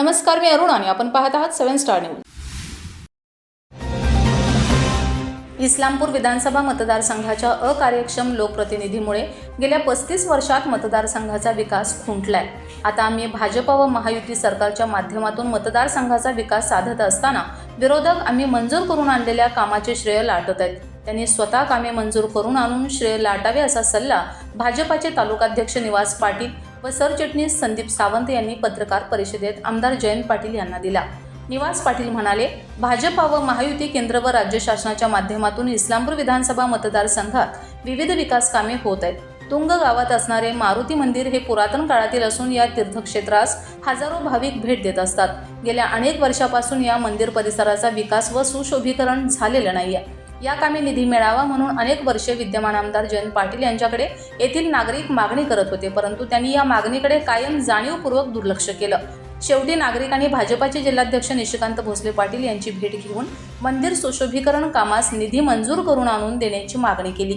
नमस्कार मी अरुण आणि आपण पाहत आहात सेव्हन स्टार न्यूज. इस्लामपूर विधानसभा मतदारसंघाच्या अकार्यक्षम लोकप्रतिनिधीमुळे गेल्या पस्तीस वर्षात मतदारसंघाचा विकास खुंटलाय. आता आम्ही भाजप व महायुती सरकारच्या माध्यमातून मतदारसंघाचा विकास साधत असताना विरोधक आम्ही मंजूर करून आणलेल्या कामाचे श्रेय लाटत आहेत. त्यांनी स्वतः कामे मंजूर करून आणून श्रेय लाटावे असा सल्ला भाजपाचे तालुकाध्यक्ष निवास पाटील व सरचिटणीस संदीप सावंत यांनी पत्रकार परिषदेत आमदार जयंत पाटील यांना दिला. निवास पाटील म्हणाले भाजपा व महायुती केंद्र व राज्य शासनाच्या माध्यमातून इस्लामपूर विधानसभा मतदारसंघात विविध विकास कामे होत आहेत. तुंग गावात असणारे मारुती मंदिर हे पुरातन काळातील असून या तीर्थक्षेत्रास हजारो भाविक भेट देत असतात. गेल्या अनेक वर्षापासून या मंदिर परिसराचा विकास व सुशोभीकरण झालेलं नाही आहे या कामी निधी मिळावा म्हणून अनेक वर्षे विद्यमान आमदार जयंत पाटील यांच्याकडे येथील नागरिक मागणी करत होते. परंतु त्यांनी या मागणीकडे कायम जाणीवपूर्वक दुर्लक्ष केलं. शेवटी नागरिकांनी भाजपाचे जिल्हाध्यक्ष निशिकांत भोसले पाटील यांची भेट घेऊन मंदिर सुशोभीकरण कामास निधी मंजूर करून आणून देण्याची मागणी केली.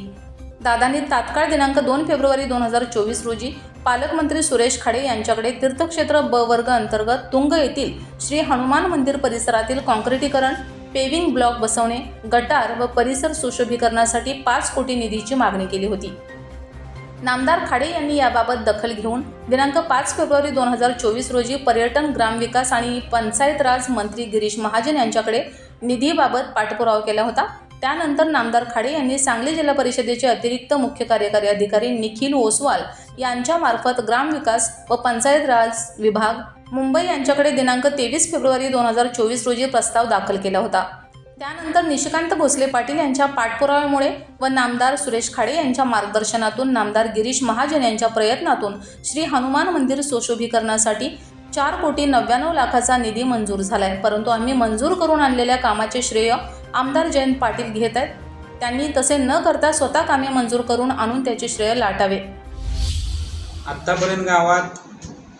दादांनी तात्काळ दिनांक दोन फेब्रुवारी दोन हजार चोवीस रोजी पालकमंत्री सुरेश खाडे यांच्याकडे तीर्थक्षेत्र ब वर्ग अंतर्गत तुंग येथील श्री हनुमान मंदिर परिसरातील कॉन्क्रिटीकरण पेविंग ब्लॉक बसवणे गटार व परिसर सुशोभीकरणासाठी पाच कोटी निधीची मागणी केली होती. नामदार खाडे यांनी याबाबत दखल घेऊन दिनांक पाच फेब्रुवारी दोन हजार चोवीस रोजी पर्यटन ग्रामविकास आणि पंचायत राज मंत्री गिरीश महाजन यांच्याकडे निधीबाबत पाठपुरावा केला होता. त्यानंतर नामदार खाडे यांनी सांगली जिल्हा परिषदेचे अतिरिक्त मुख्य कार्यकारी अधिकारी निखिल ओसवाल यांच्या मार्फत ग्रामविकास व पंचायत राज विभाग मुंबई यांच्याकडे दिनांक तेवीस फेब्रुवारी दोन हजार चोवीस रोजी प्रस्ताव दाखल केला होता. त्यानंतर निशिकांत भोसले पाटील यांच्या पाठपुराव्यामुळे व नामदार सुरेश खाडे यांच्या मार्गदर्शनातून नामदार गिरीश महाजन यांच्या प्रयत्नातून श्री हनुमान मंदिर सुशोभीकरणासाठी चार कोटी नव्याण्णव लाखाचा निधी मंजूर झाला आहे परंतु आम्ही मंजूर करून आणलेल्या कामाचे श्रेय आमदार जयंत पाटील घेत आहेत. त्यांनी तसे न करता स्वतः कामे मंजूर करून आणून त्याचे श्रेय लाटावे. आत्तापर्यंत गावात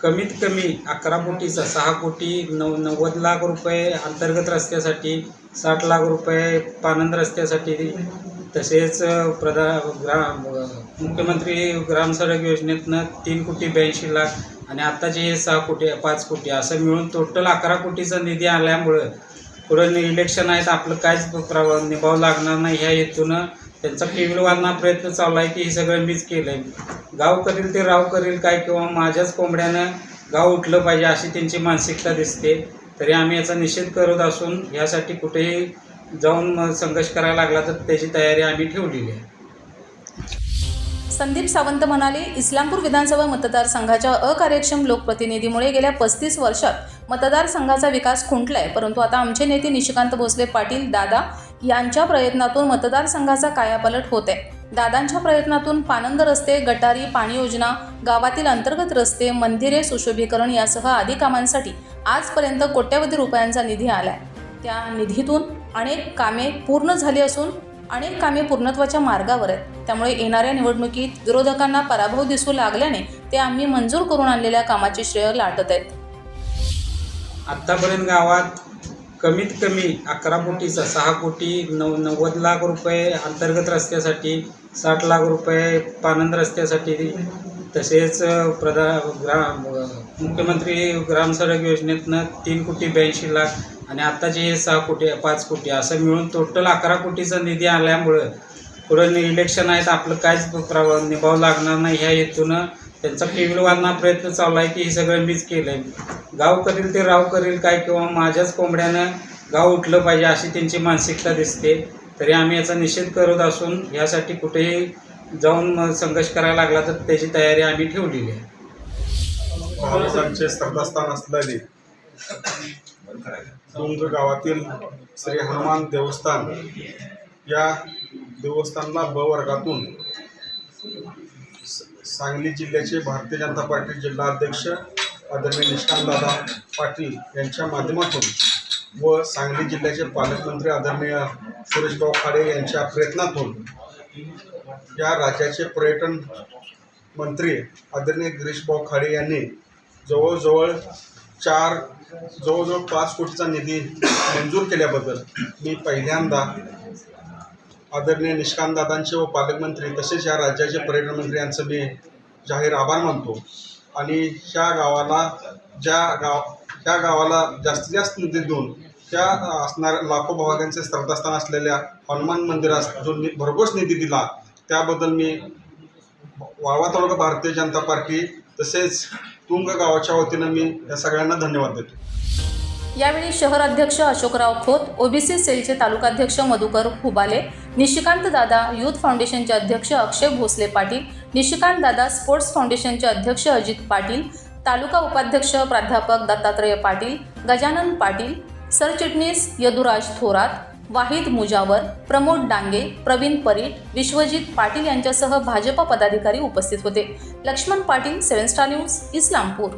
कमीत कमी अकरा कोटीचा सहा कोटी नऊ नव्वद लाख रुपये अंतर्गत रस्त्यासाठी साठ लाख रुपये पानंद रस्त्यासाठी तसेच प्रधा ग्रा मुख्यमंत्री ग्रामसडक योजनेतनं तीन कोटी ब्याऐंशी लाख आणि आत्ताचे हे सहा कोटी पाच कोटी असं मिळून टोटल अकरा कोटीचा निधी आल्यामुळं पुढं इलेक्शन आहेत आपलं काहीच प्र निभाव लागणार नाही. ह्या हेतूनं त्यांचा टेबल प्रयत्न चालू आहे की हे सगळं मीच केलं आहे गाव करील ते राव करील काय किंवा माझ्याच कोंबड्यानं गाव उठलं पाहिजे अशी त्यांची मानसिकता दिसते. तरी आम्ही याचा निषेध करत असून यासाठी कुठेही जाऊन संघर्ष करायला लागला तर त्याची तयारी आम्ही ठेवलेली आहे. संदीप सावंत म्हणाले इस्लामपूर विधानसभा मतदारसंघाच्या अकार्यक्षम लोकप्रतिनिधीमुळे गेल्या पस्तीस वर्षात मतदारसंघाचा विकास खुंटलाय. परंतु आता आमचे नेते निशिकांत भोसले पाटील दादा यांच्या प्रयत्नातून मतदारसंघाचा कायापलट होत आहे दादांच्या प्रयत्नातून पानंद रस्ते गटारी पाणी योजना गावातील अंतर्गत रस्ते मंदिरे सुशोभीकरण यासह आदी कामांसाठी आजपर्यंत कोट्यवधी रुपयांचा निधी आलाय. त्या निधीतून अनेक कामे पूर्ण झाली असून अनेक कामे पूर्णत्वाच्या मार्गावर आहेत. त्यामुळे येणाऱ्या निवडणुकीत विरोधकांना पराभव दिसू लागल्याने ते आम्ही मंजूर करून आणलेल्या कामाचे श्रेय लाटत आहेत. आत्तापर्यंत गावात कमीत कमी अकरा कोटीचा सहा कोटी नऊ नव्वद लाख रुपये अंतर्गत रस्त्यासाठी साठ लाख रुपये पानंद रस्त्यासाठी. तसेच प्रधा ग्रा मुख्यमंत्री ग्रामसडक योजनेतनं तीन कोटी ब्याऐंशी लाख आणि आत्ताचे हे सहा कोटी पाच कोटी असं मिळून टोटल अकरा कोटीचा निधी आल्यामुळं पुढं इलेक्शन आहेत आपलं काहीच प्र निभाव लागणार नाही. ह्या हेतूनं त्यांचा टेबल प्रयत्न चालू आहे की हे सगळं मीच केलं आहे गाव करील ते राव करील काय किंवा माझ्याच कोंबड्यानं गाव उठलं पाहिजे अशी त्यांची मानसिकता दिसते. तरी आम्ही याचा निषेध करत असून यासाठी कुठेही जाऊन संघर्ष करायला लागला तर त्याची तयारी आम्ही ठेवलेली आहे. स्थान श्रद्धास्थान असलेले तुंग गावातील श्री हनुमान देवस्थान या देवस्थानला ब वर्गातून सांगली जिल्ह्याचे भारतीय जनता पार्टी जिल्हा अध्यक्ष आदरणीय निष्कांतदादा पाटील यांच्या माध्यमातून व सांगली जिल्ह्याचे पालकमंत्री आदरणीय सुरेशभाऊ खाडे यांच्या प्रयत्नातून या राज्याचे पर्यटन मंत्री आदरणीय गिरीशभाऊ खाडे यांनी जवळजवळ चार जवळजवळ पाच कोटीचा निधी मंजूर केल्याबद्दल मी पहिल्यांदा आदरणीय निष्कांतदादांचे व पालकमंत्री तसेच या राज्याचे पर्यटन मंत्री यांचं मी जाहीर आभार मानतो. आणि ह्या गावाला ज्या गाव त्या गावाला जास्तीत जास्त निधी देऊन त्या असणाऱ्या लाखो भाविकांचे श्रद्धास्थान असलेल्या हनुमान मंदिरास जो नि भरघोस निधी दिला त्याबद्दल मी वाळवा तालुका भारतीय जनता पार्टी तसेच तुंग गावाच्या वतीनं मी या सगळ्यांना धन्यवाद देतो. यावेळी शहर अध्यक्ष अशोकराव खोत ओबीसी सेलचे तालुकाध्यक्ष मधुकर हुबाले निशिकांत दादा युथ फाउंडेशनचे अध्यक्ष अक्षय भोसले पाटील निशिकांत दादा स्पोर्ट्स फाउंडेशनचे अध्यक्ष अजित पाटील तालुका उपाध्यक्ष प्राध्यापक दत्तात्रय पाटील गजानन पाटील सरचिटणीस यदुराज थोरात वाहिद मुजावर प्रमोद डांगे प्रवीण परीट विश्वजित पाटील यांच्यासह भाजप पदाधिकारी उपस्थित होते. Laxman Patil seven star news Islampur.